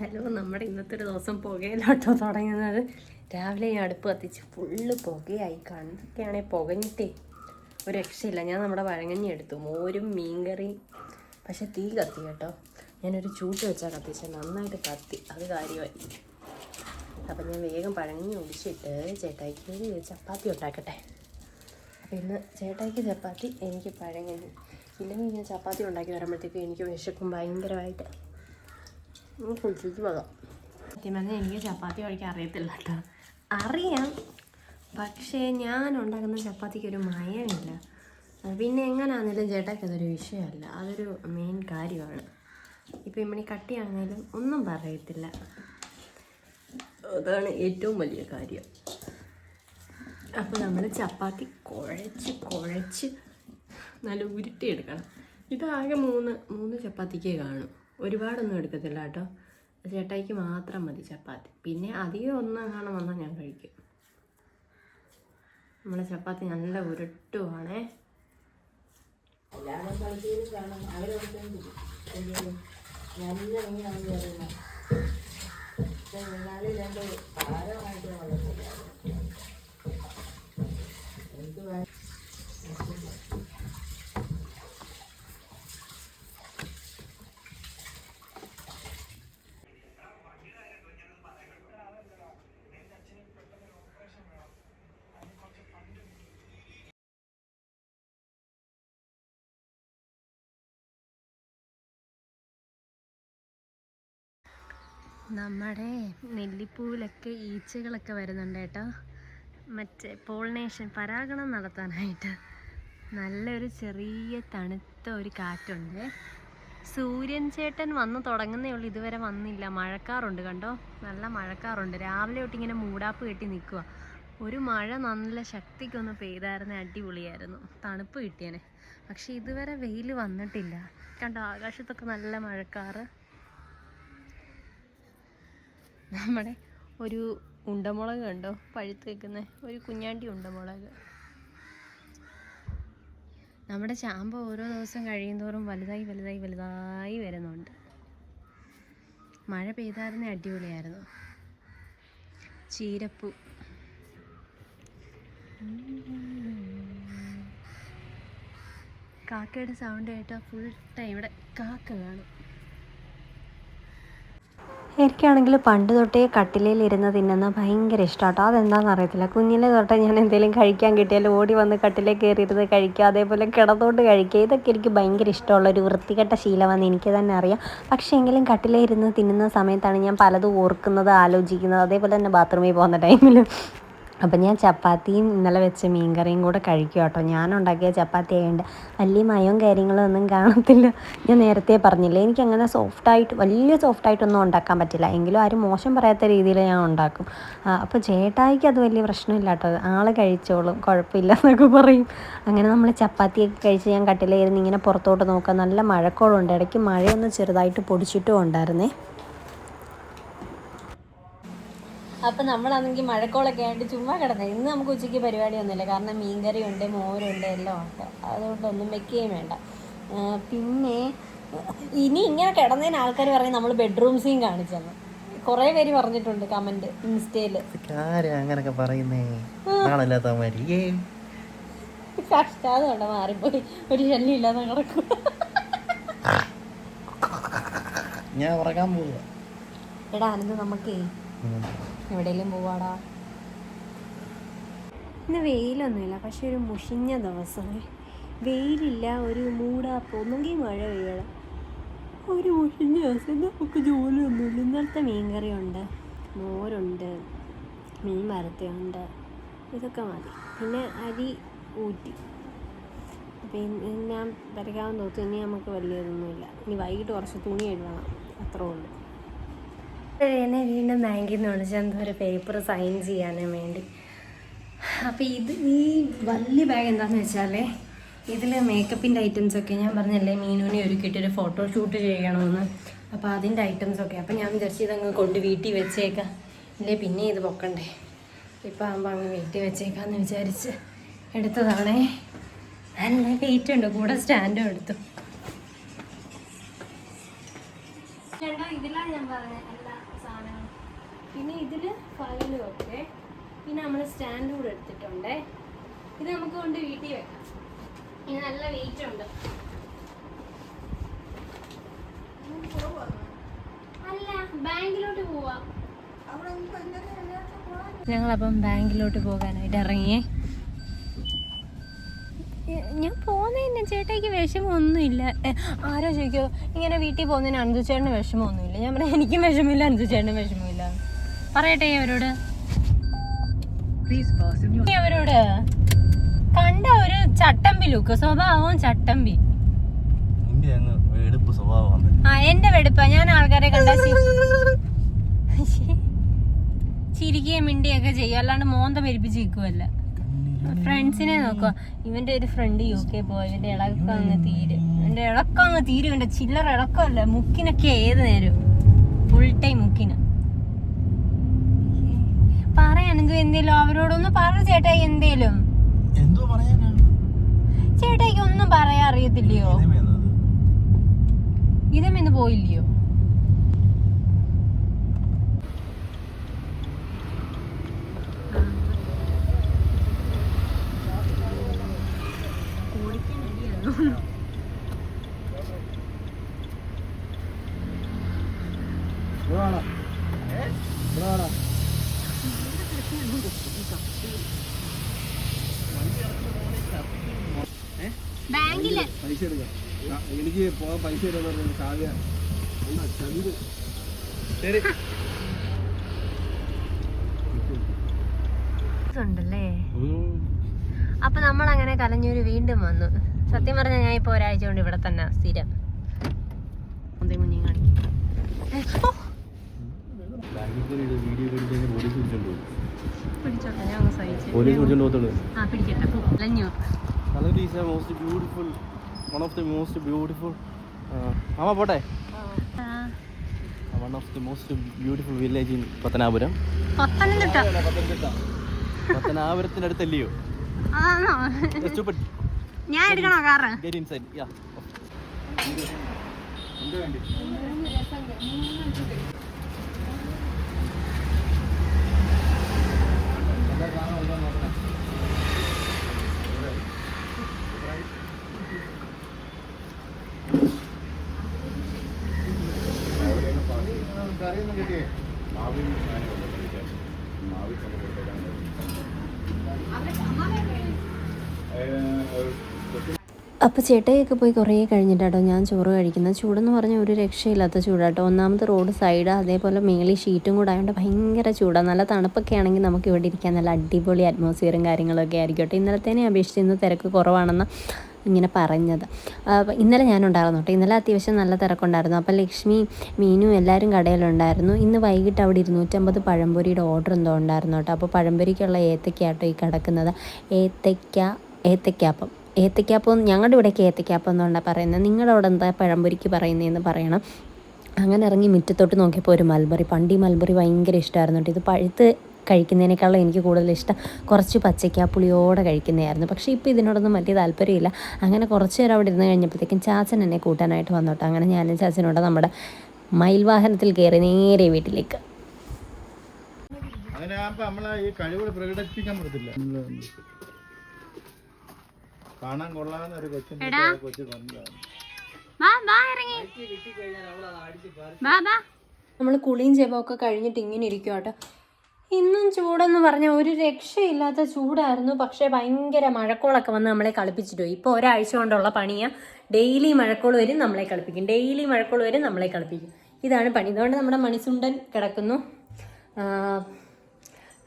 Hello നമ്മുടെ ഇന്നത്തെ ഒരു ദിവസം പുകയിലോട്ടോ തുടങ്ങുന്നത്. രാവിലെ ഈ അടുപ്പ് കത്തിച്ച് ഫുള്ള് പുകയായി. കണ്ടൊക്കെയാണെങ്കിൽ പുകഞ്ഞിട്ടേ. ഒരു രക്ഷയില്ല. ഞാൻ നമ്മുടെ വഴങ്ങഞ്ഞി എടുത്തു. മോരും മീൻകറി പക്ഷെ തീ കത്തി കേട്ടോ. ഞാനൊരു ചൂട്ട് വെച്ചാൽ കത്തിച്ച നന്നായിട്ട് കത്തി. അത് കാര്യമായി. അപ്പം ഞാൻ വേഗം പഴങ്ങി ഒടിച്ചിട്ട് ചേട്ടായിക്ക് ചപ്പാത്തി ഉണ്ടാക്കട്ടെ. അപ്പം ഇന്ന് ചേട്ടായിക്ക് ചപ്പാത്തി എനിക്ക് പഴങ്ങഞ്ഞി. ഇല്ലെങ്കിൽ ഞാൻ ചപ്പാത്തി ഉണ്ടാക്കി വരുമ്പോഴത്തേക്കും എനിക്ക് വിശക്കും ഭയങ്കരമായിട്ട്. കുളിച്ചിട്ട് എനിക്ക് ചപ്പാത്തി കഴിക്കാൻ അറിയത്തില്ല കേട്ടോ. അറിയാം. പക്ഷേ ഞാൻ ഉണ്ടാക്കുന്ന ചപ്പാത്തിക്ക് ഒരു മയമില്ല. പിന്നെ എങ്ങനെയാണെങ്കിലും ചേട്ടാക്ക് അതൊരു വിഷയമല്ല. അതൊരു മെയിൻ കാര്യമാണ്. ഇപ്പം ഇമ്മണി കട്ടിയാണെങ്കിലും ഒന്നും പറയത്തില്ല. അതാണ് ഏറ്റവും വലിയ കാര്യം. അപ്പോൾ നമ്മൾ ചപ്പാത്തി കുഴച്ച് കുഴച്ച് നല്ല ഉരുട്ടിയെടുക്കണം. ഇതാകെ മൂന്ന് മൂന്ന് ചപ്പാത്തിക്കേ കാണും. ഒരുപാടൊന്നും എടുക്കത്തില്ല കേട്ടോ. ചേട്ടായിക്ക് മാത്രം മതി ചപ്പാത്തി. പിന്നെ അധികം ഒന്നും കാണാൻ വന്നാൽ ഞാൻ കഴിക്കും. നമ്മളെ ചപ്പാത്തി നല്ല ഉരുട്ടുവാണേ. നമ്മുടെ നെല്ലിപ്പൂവിലൊക്കെ ഈച്ചകളൊക്കെ വരുന്നുണ്ട് കേട്ടോ. മറ്റേ പോളിനേഷൻ പരാഗണം നടത്താനായിട്ട്. നല്ലൊരു ചെറിയ തണുത്ത ഒരു കാറ്റുണ്ട്. സൂര്യൻ ചേട്ടൻ വന്ന് തുടങ്ങുന്നേ ഉള്ളൂ. ഇതുവരെ വന്നില്ല. മഴക്കാറുണ്ട് കണ്ടോ? നല്ല മഴക്കാറുണ്ട്. രാവിലെ തൊട്ട് ഇങ്ങനെ മൂടാപ്പ് കെട്ടി നിൽക്കുക ഒരു മഴ നല്ല ശക്തിക്കൊന്ന് പെയ്തായിരുന്ന അടിപൊളിയായിരുന്നു. തണുപ്പ് കിട്ടിയേനെ. പക്ഷെ ഇതുവരെ വെയിൽ വന്നിട്ടില്ല. കണ്ടോ? ആകാശത്തൊക്കെ നല്ല മഴക്കാറ്. നമ്മുടെ ഒരു ഉണ്ടമുളക് കണ്ടോ? പഴുത്ത് വെക്കുന്ന ഒരു കുഞ്ഞാണ്ടി ഉണ്ടമുളക്. നമ്മുടെ ചാമ്പ ഓരോ ദിവസം കഴിയുന്തോറും വലുതായി വലുതായി വലുതായി വരുന്നുണ്ട്. മഴ പെയ്തായിരുന്നേ അടിപൊളിയായിരുന്നു. ചീരപ്പൂ. കാക്കയുടെ സൗണ്ട് കേട്ടാൽ ഫുൾ ടൈം ഇവിടെ കാക്ക കാണും. എനിക്കാണെങ്കിൽ പണ്ട് തൊട്ടേ കട്ടിലയിൽ ഇരുന്ന് തിന്നുന്ന ഭയങ്കര ഇഷ്ടമാട്ടോ അതെന്താണെന്ന് അറിയത്തില്ല. കുഞ്ഞിലെ തൊട്ടേ ഞാൻ എന്തെങ്കിലും കഴിക്കാൻ കിട്ടിയാൽ ഓടി വന്ന് കട്ടിലേക്ക് കയറിയിരുന്ന് കഴിക്കുക അതേപോലെ കിടന്നുകൊണ്ട് കഴിക്കുക. ഇതൊക്കെ എനിക്ക് ഭയങ്കര ഇഷ്ടമുള്ള ഒരു വൃത്തികെട്ട ശീലമാണെന്ന് എനിക്ക് തന്നെ അറിയാം. പക്ഷേ എങ്കിലും കട്ടിലേ ഇരുന്ന് തിന്നുന്ന സമയത്താണ് ഞാൻ പലതും ഓർക്കുന്നത് ആലോചിക്കുന്നത്. അതേപോലെ തന്നെ ബാത്റൂമിൽ പോകുന്ന ടൈമിൽ അപ്പം ഞാൻ ചപ്പാത്തിയും ഇന്നലെ വെച്ച മീൻകറിയും കൂടെ കഴിക്കും കേട്ടോ. ഞാൻ ഉണ്ടാക്കിയ ചപ്പാത്തി ആയതുകൊണ്ട് വലിയ മയവും കാര്യങ്ങളും ഒന്നും കാണത്തില്ല. ഞാൻ നേരത്തെ പറഞ്ഞില്ലേ എനിക്കങ്ങനെ സോഫ്റ്റായിട്ട് വലിയ സോഫ്റ്റായിട്ടൊന്നും ഉണ്ടാക്കാൻ പറ്റില്ല. എങ്കിലും ആരും മോശം പറയാത്ത രീതിയിൽ ഞാൻ ഉണ്ടാക്കും. അപ്പോൾ ചേട്ടായിക്ക് അത് വലിയ പ്രശ്നമില്ല കേട്ടോ. ആൾ കഴിച്ചോളും കുഴപ്പമില്ല എന്നൊക്കെ പറയും. അങ്ങനെ നമ്മൾ ചപ്പാത്തിയൊക്കെ കഴിച്ച് ഞാൻ കട്ടിലായിരുന്നു ഇങ്ങനെ പുറത്തോട്ട് നോക്കാം നല്ല മഴക്കോളുണ്ട്. ഇടയ്ക്ക് മഴയൊന്ന് ചെറുതായിട്ട് പൊടിച്ചിട്ടും ഉണ്ടായിരുന്നേ. അപ്പം നമ്മളാണെങ്കിൽ മഴക്കോളൊക്കെ ആയിട്ട് ചുമ്മാ കിടന്നത് ഇന്ന് നമുക്ക് ഉച്ചയ്ക്ക് പരിപാടി ഒന്നുമില്ല കാരണം മീൻകറി ഉണ്ട് മോരുണ്ട് എല്ലാം ഉണ്ട്. അതുകൊണ്ടൊന്നും വെക്കുകയും വേണ്ട. പിന്നെ ഇനി ഇങ്ങനെ കിടന്നതിന് ആൾക്കാർ പറയും നമ്മൾ ബെഡ്റൂം സീൻ കാണിച്ചെന്ന്. കുറേ പേര് പറഞ്ഞിട്ടുണ്ട് കമന്റ് ഇൻസ്റ്റയിൽ. അങ്ങനൊക്കെ പറയുന്നേ? കഷ്ടാതുകൊണ്ട് മാറിപ്പോയി. ഒരു ശല്യം ഇല്ലാതെ കിടക്കും ഞാൻ ഉറങ്ങാൻ പോവുക എടാ അനന്ത് നമുക്കേ. എവിടെയെങ്കിലും പോവാടാ? ഇന്ന് വെയിലൊന്നുമില്ല പക്ഷെ ഒരു മുഷിഞ്ഞ ദിവസമേ വെയിലില്ല ഒരു മൂടാപ്പ് ഒന്നുകിൽ മഴ പെയ്യണം. ഒരു മുഷിഞ്ഞ ദിവസം നമുക്ക് ജോലിയൊന്നുമില്ല ഇന്നലത്തെ മീൻകറിയുണ്ട് മോരുണ്ട് മീൻ വരത്തയുണ്ട് ഇതൊക്കെ മതി. പിന്നെ അരി ഊറ്റി. പിന്നെ ഞാൻ വരയ്ക്കാൻ തോത്തു ഇനി നമുക്ക് വലിയതൊന്നുമില്ല. ഇനി വൈകിട്ട് കുറച്ച് തുണി എഴുതണം അത്രേ ഉള്ളൂ. എന്നെ വീണ്ടും ബാങ്കിൽ നിന്ന് വിളിച്ച് എന്തോ ഒരു പേപ്പർ സൈൻ ചെയ്യാനും വേണ്ടി. അപ്പോൾ ഇത് ഈ വലിയ ബാഗ് എന്താണെന്ന് വെച്ചാൽ ഇതിൽ മേക്കപ്പിന്റെ ഐറ്റംസൊക്കെ ഞാൻ പറഞ്ഞല്ലേ മീനുവിനെ ഒരുക്കിയിട്ട് ഒരു ഫോട്ടോ ഷൂട്ട് ചെയ്യണമെന്ന്. അപ്പോൾ അതിന്റെ ഐറ്റംസൊക്കെ അപ്പം ഞാൻ വിചാരിച്ചു ഇതങ്ങ് കൊണ്ട് വീട്ടിൽ വെച്ചേക്കാം. ഇല്ലേ പിന്നെ ഇത് പൊക്കണ്ടേ. ഇപ്പോൾ ആകുമ്പോൾ അങ്ങ് വീട്ടിൽ വെച്ചേക്കാന്ന് വിചാരിച്ച് എടുത്തതാണേ. നല്ല വെയിറ്റ് ഉണ്ട് കൂടെ സ്റ്റാൻഡും എടുത്തു. ഇതിലാണ് ഞാൻ പറഞ്ഞത് പിന്നെ ഇതിൽ ഫയൽ ഒക്കെ പിന്നെ നമ്മൾ സ്റ്റാൻഡ് കൂടെ എടുത്തിട്ടുണ്ടേ. ഇത് നമുക്ക് കൊണ്ട് വീട്ടിൽ വെക്കാം. ഇത് നല്ല വെയിറ്റ് ഉണ്ട്. അല്ല ബാങ്കിലോട്ട് പോവാം. ഞങ്ങളപ്പം ബാങ്കിലോട്ട് പോകാനായിട്ട് ഇറങ്ങിയേ. ഞാൻ പോകുന്നതിന് ചേട്ടായിക്ക് വിഷമമൊന്നുമില്ല ആരോ ചോദിക്കോ ഇങ്ങനെ വീട്ടിൽ പോകുന്നതിന് അഞ്ചു ചേട്ടന് വിഷമമൊന്നുമില്ല. ഞാൻ പറയാം എനിക്കും വിഷമമില്ല അഞ്ചു ചേട്ടനും വിഷമമില്ല. പറയട്ടെ അവരോട്. അവരോട്. കണ്ട ഒരു ചട്ടമ്പി ലുക്ക് സ്വഭാവവും ചട്ടമ്പി. ആ എന്റെ വെടുപ്പ. ഞാൻ ആൾക്കാരെ കണ്ട ചിരിക്കുകയും മിണ്ടിയൊക്കെ ചെയ്യും. അല്ലാണ്ട് മോന്ത പെരിപ്പിച്ച് നിൽക്കുമല്ല ഫ്രണ്ട്സിനെ നോക്കുക ഇവന്റെ ഒരു ഫ്രണ്ട് യു കെ പോയി. ഇവന്റെ ഇളക്കം അങ്ങ് തീരും. ഇവന്റെ ഇളക്കം അങ്ങ് തീരും. ഇവന്റെ ചില്ലറ ഇളക്കമല്ല. മുക്കിനൊക്കെ ഏത് നേരം ഫുൾ ടൈം മുക്കിന്. പറയാനെന്തോ എന്തേലും അവരോടൊന്ന് പറ ചേട്ടായി എന്തേലും എന്തോ പറയാനാ ചേട്ടായിക്ക് ഒന്നും പറയാൻ അറിയത്തില്ലയോ? ഇതമെന്ന് പോയില്ലയോ? ഇവിടെ വേണം. പൈസ എടുക്കാം. എനിക്ക് പോകാൻ പൈസ പറഞ്ഞു കാവ്യ. ചന്തു ശരി. ഉണ്ടല്ലേ അപ്പൊ നമ്മൾ അങ്ങനെ കലഞ്ഞൂര് വീണ്ടും വന്നു. സത്യം പറഞ്ഞാൽ ഞാൻ ഇപ്പൊ ഒരാഴ്ച കൊണ്ട് ഇവിടെ തന്നെ സ്ഥിരം. അതേ പിടിച്ചോണ്ട് പോകും പിടിച്ചോട്ടെ ഞാൻ അങ്ങ് സഹിച്ചു. പോലീസ് പിടിച്ചോണ്ട് പോകത്തുള്ളൂ. ആ പിടിക്കട്ടെ Kalanjoor colour is most beautiful one of the most beautiful ആമാ പോട്ടെ? One of the most beautiful village in Pathanapuram. Pathanamthitta. പത്തനാപുരത്തിന്റെ അടുത്തല്ലയോ. ഞാൻ എടുക്കണോ കാറ് അപ്പോൾ ചേട്ടയൊക്കെ പോയി കുറേ കഴിഞ്ഞിട്ടാട്ടോ ഞാൻ ചോറ് കഴിക്കുന്നത്. ചൂടെന്ന് പറഞ്ഞാൽ ഒരു രക്ഷയില്ലാത്ത ചൂടാട്ടോ. ഒന്നാമത് റോഡ് സൈഡ് അതേപോലെ മേളി ഷീറ്റും കൂടെ ആയതുകൊണ്ട് ഭയങ്കര ചൂടാണ് നല്ല തണുപ്പൊക്കെ ആണെങ്കിൽ നമുക്ക് ഇവിടെ ഇരിക്കാൻ നല്ല അടിപൊളി അറ്റ്മോസ്ഫിയറും കാര്യങ്ങളൊക്കെ ആയിരിക്കട്ടെ. ഇന്നലത്തേനെ അപേക്ഷിച്ച് ഇന്ന് തിരക്ക് കുറവാണെന്ന് ഇങ്ങനെ പറഞ്ഞത്. ഇന്നലെ ഞാനുണ്ടായിരുന്നു കേട്ടോ ഇന്നലെ അത്യാവശ്യം നല്ല തിരക്കുണ്ടായിരുന്നു. അപ്പോൾ ലക്ഷ്മി മീനു എല്ലാവരും കടയിലുണ്ടായിരുന്നു. ഇന്ന് വൈകിട്ട് അവിടെ ഇരുന്നൂറ്റമ്പത് പഴംപൊരിയുടെ ഓർഡർ എന്തോ ഉണ്ടായിരുന്നു കേട്ടോ അപ്പോൾ പഴംപൊരിക്കുള്ള ഏത്തക്കാട്ടോ ഈ കിടക്കുന്നത്. ഏത്തയ്ക്ക ഏത്തയ്ക്കാപ്പം ഏത്തയ്ക്കാപ്പം ഞങ്ങളുടെ ഇവിടെയൊക്കെ ഏത്തയ്ക്കാപ്പം എന്നുകൊണ്ടാണ് പറയുന്നത്. നിങ്ങളുടെ അവിടെ എന്താ പഴംപൊരിക്ക് പറയുന്നതെന്ന് പറയണം. അങ്ങനെ ഇറങ്ങി മുറ്റത്തോട്ട് നോക്കിയപ്പോൾ ഒരു മൽബറി. പണ്ടി മൽബറി ഭയങ്കര ഇഷ്ടമായിരുന്നു കേട്ടോ ഇത് പഴുത്ത് കഴിക്കുന്നതിനേക്കാളും എനിക്ക് കൂടുതൽ ഇഷ്ടം കുറച്ച് പച്ചയ്ക്കാപ്പുളിയോടെ കഴിക്കുന്നതായിരുന്നു. പക്ഷേ ഇപ്പോൾ ഇതിനോടൊന്നും വലിയ താല്പര്യമില്ല. അങ്ങനെ കുറച്ച് നേരം അവിടെ ഇരുന്ന് കഴിഞ്ഞപ്പോഴത്തേക്കും ചാച്ചൻ എന്നെ കൂട്ടാനായിട്ട് വന്നോട്ടെ. അങ്ങനെ ഞാനും ചാച്ചനോട് നമ്മുടെ മയിൽ വാഹനത്തിൽ കയറി നേരെ വീട്ടിലേക്ക്. അങ്ങനെ ആകുമ്പോ നമ്മളെ ഈ കഴിവ് പ്രകടിപ്പിക്കാൻ പറ്റത്തില്ല. കാണാൻ കൊള്ളാവുന്ന ഒരു കൊച്ചിന്റെ കൊച്ചു കൊണ്ടാണ് നമ്മൾ കുളിയും ജപമൊക്കെ കഴിഞ്ഞിട്ട് ഇങ്ങനെ ഇരിക്കും കേട്ടോ ഇന്നും ചൂടെന്ന് പറഞ്ഞാൽ ഒരു രക്ഷയില്ലാത്ത ചൂടായിരുന്നു. പക്ഷേ ഭയങ്കര മഴക്കോളൊക്കെ വന്ന് നമ്മളെ കളിപ്പിച്ചിട്ടു ഇപ്പോൾ ഒരാഴ്ച കൊണ്ടുള്ള പണിയാ. ഡെയിലി മഴക്കോൾ വരും നമ്മളെ കളിപ്പിക്കും. ഡെയിലി മഴക്കോൾ വരും നമ്മളെ കളിപ്പിക്കും. ഇതാണ് പണി. ഇതുകൊണ്ട് നമ്മുടെ മണിസുണ്ടൻ കിടക്കുന്നു.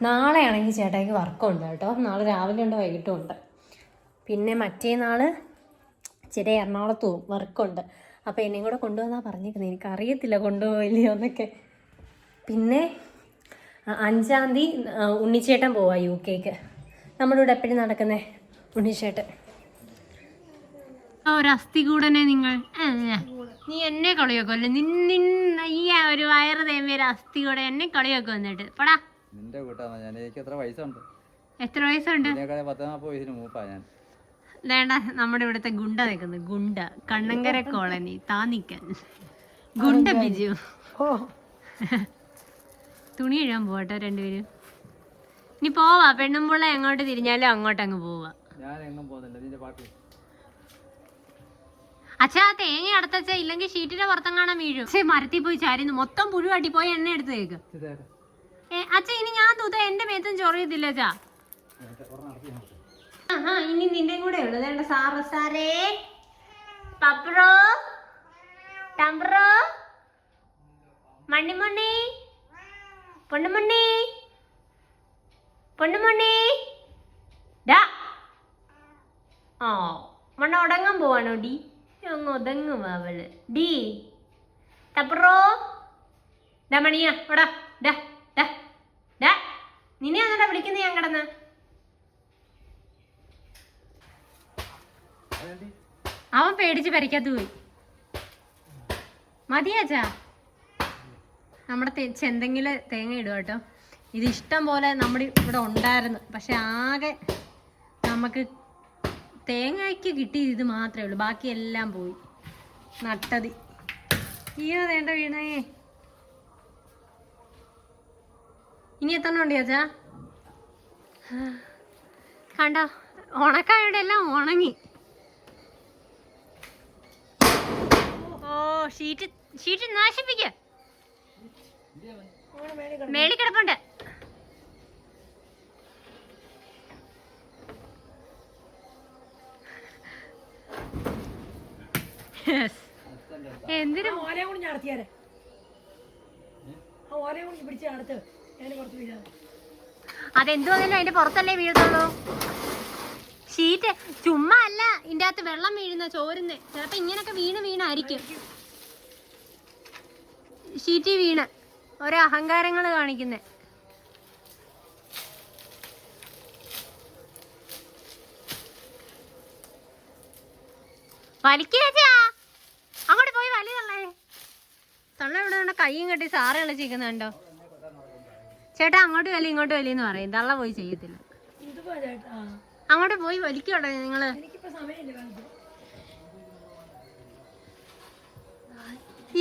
നാളെയാണെങ്കിൽ ചേട്ടായിക്ക് വർക്കുണ്ട് കേട്ടോ. നാളെ രാവിലെ ഉണ്ട് വൈകിട്ടും ഉണ്ട്. പിന്നെ മറ്റേ നാൾ ഇച്ചിരി എറണാകുളത്ത് പോകും വർക്കുണ്ട്. അപ്പോൾ എന്നെയും കൂടെ കൊണ്ടുവന്നാൽ പറഞ്ഞിരിക്കുന്നത് എനിക്കറിയത്തില്ല കൊണ്ടുപോയില്ലയോ എന്നൊക്കെ പിന്നെ അഞ്ചാം തീയതി ഉണ്ണിച്ചേട്ടൻ പോവാ യു കെക്ക് നമ്മുടെ ഇവിടെ എപ്പോഴും നടക്കുന്നേ ഉണ്ണിച്ചേട്ടൻ? ഒരു അസ്ഥികൂടനെ നിങ്ങൾ. നീ എന്നെ കളിയാക്കുമല്ലോ നിന്നിൻ ഈ ഒരു വയറ് തേമ്പിയ അസ്ഥി കൂടെ എന്നെ കളിയാക്കും എന്നിട്ട്? പടാ. നിന്റെ കൂട്ടാണ്. ഞാൻ എനിക്ക് എത്ര വയസ്സുണ്ട്? എത്ര വയസ്സുണ്ട്? ഇതിനേക്കാളെ പത്ത് നാൽപ്പത് വയസ്സിന് മൂപ്പാ ഞാൻ. വേണ്ട നമ്മുടെ ഇവിടുത്തെ ഗുണ്ട നിൽക്കുന്നത് ഗുണ്ട. കണ്ണങ്കര കോളനി. താ താന്നിക്കൻ ഗുണ്ട ബിജു. തുണി ഇഴാൻ പോവാട്ടോ രണ്ടുപേരും. ഇനി പോവാ. പെണ്ണുമ്പുള്ള എങ്ങോട്ട് തിരിഞ്ഞാലും അങ്ങോട്ട് അങ്ങ് പോവാ അച്ഛാ തേങ്ങ അടത്തച്ച ഇല്ലെങ്കിൽ ഷീറ്റിന്റെ പുറത്തെങ്ങാണം വീഴും. പക്ഷേ മരത്തിൽ പോയി ചാരിന്ന് മൊത്തം പുഴുവാട്ടി പോയി എണ്ണ എടുത്ത് തേക്ക്. ഏ അച്ഛ ഇനി ഞാൻ തൂത്ത എന്റെ മേത്തും ചൊറിയത്തില്ല അച്ഛാ. ആഹാ ഇനി നിന്റെ കൂടെ ഉള്ളു. വേണ്ട സാറ് സാറേ. പപ്രോ ടംബ്രോ മണ്ണിമണ്ണി. പൊണ്ണുമണ്ണി പൊണ്ണുമണ്ണി ഡാ. ഓ മണ്ണ ഉടങ്ങാൻ പോവാണോ ഡി? അങ്ങ് ഒതങ്ങും അവൾ. ഡി. തപ്പറോ. ഡാ മണിയാ. ഓടാ. ഡാ ഡാ ഡാ. നിന്നെ എന്നിട്ടാ വിളിക്കുന്ന ഞാൻ കിടന്ന്? അവൻ പേടിച്ച് പരിക്കാത്തു പോയി. മതിയാച്ചാ നമ്മുടെ ചെന്തെങ്കിൽ തേങ്ങ ഇടുക കേട്ടോ. ഇത് ഇഷ്ടം പോലെ നമ്മുടെ ഇവിടെ ഉണ്ടായിരുന്നു. പക്ഷെ ആകെ നമുക്ക് തേങ്ങയ്ക്ക് കിട്ടിയത് ഇത് മാത്രമേ ഉള്ളൂ. ബാക്കിയെല്ലാം പോയി. നട്ടത്. അയ്യോ വേണ്ട വീണേ ഇനി എത്ര ഉണ്ട് കണ്ടോ? ഉണക്കായുടെ എല്ലാം ഉണങ്ങി. ഓ ഷീറ്റ് ഷീറ്റ് നാശിപ്പിക്ക. മേളി കിടപ്പുണ്ട്. Yes. എന്തിനും? ഓലയും കൂടി ഞാൻ നടത്തിയാരെ. ആ ഓലയും കൂടി പിടിച്ച് അടുത്ത് ഞാൻ കുറച്ച് വീഴാതെ അതെന്തു വന്നാലും അതിന്റെ പുറത്തല്ലേ വീഴത്തുള്ളൂ ഷീറ്റ്. ചുമ്മാ അല്ല ഇതിന്റെ അകത്ത് വെള്ളം വീഴുന്ന ചോരുന്ന. ചിലപ്പോ ഇങ്ങനൊക്കെ വീണ് വീണായിരിക്കും. ഷീറ്റ് വീണ്. ഓരോ അഹങ്കാരങ്ങൾ കാണിക്കുന്നേ. അങ്ങോട്ട് പോയി വലി തള്ളേ. തള്ള ഇവിടെ നിന്ന് കൈയും കെട്ടി സാറ് കളിച്ചിരിക്കുന്നുണ്ടോ ചേട്ടാ അങ്ങോട്ട് വലി ഇങ്ങോട്ട് വലി എന്ന് പറയും. തള്ള പോയി ചെയ്യത്തില്ല. അങ്ങോട്ട് പോയി വലിക്കോട്ടെ നിങ്ങൾ.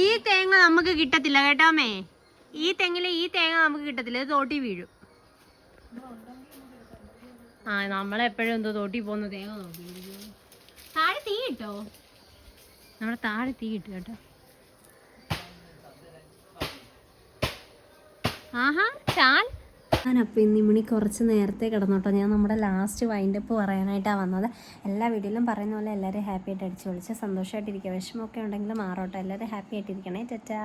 ഈ തേങ്ങ നമുക്ക് കിട്ടത്തില്ല കേട്ടോമേ ഈ തെങ്ങിൽ ഈ തേങ്ങ നമുക്ക് കിട്ടത്തില്ല തോട്ടി വീഴും. ആ നമ്മളെപ്പോഴും എന്തോ തോട്ടി പോകുന്ന തേങ്ങ താഴെ തീ കിട്ടോ നമ്മുടെ താഴെ തീ കിട്ടും കേട്ടോ. ആഹാ ചാൽ ഞാനപ്പോൾ ഇന്ന് ഇമ്മണി കുറച്ച് നേരത്തെ കിടന്നോട്ടോ. ഞാൻ നമ്മുടെ ലാസ്റ്റ് വൈൻഡപ്പ് പറയാനായിട്ടാണ് വന്നത്. എല്ലാ വീഡിയോയിലും പറയുന്ന പോലെ എല്ലാവരും ഹാപ്പി ആയിട്ട് അടിച്ചു വിളിച്ച് സന്തോഷമായിട്ടിരിക്കുക വിഷമമൊക്കെ ഉണ്ടെങ്കിൽ മാറോട്ടോ. എല്ലാവരും ഹാപ്പി ആയിട്ടിരിക്കണേ. ടാറ്റാ.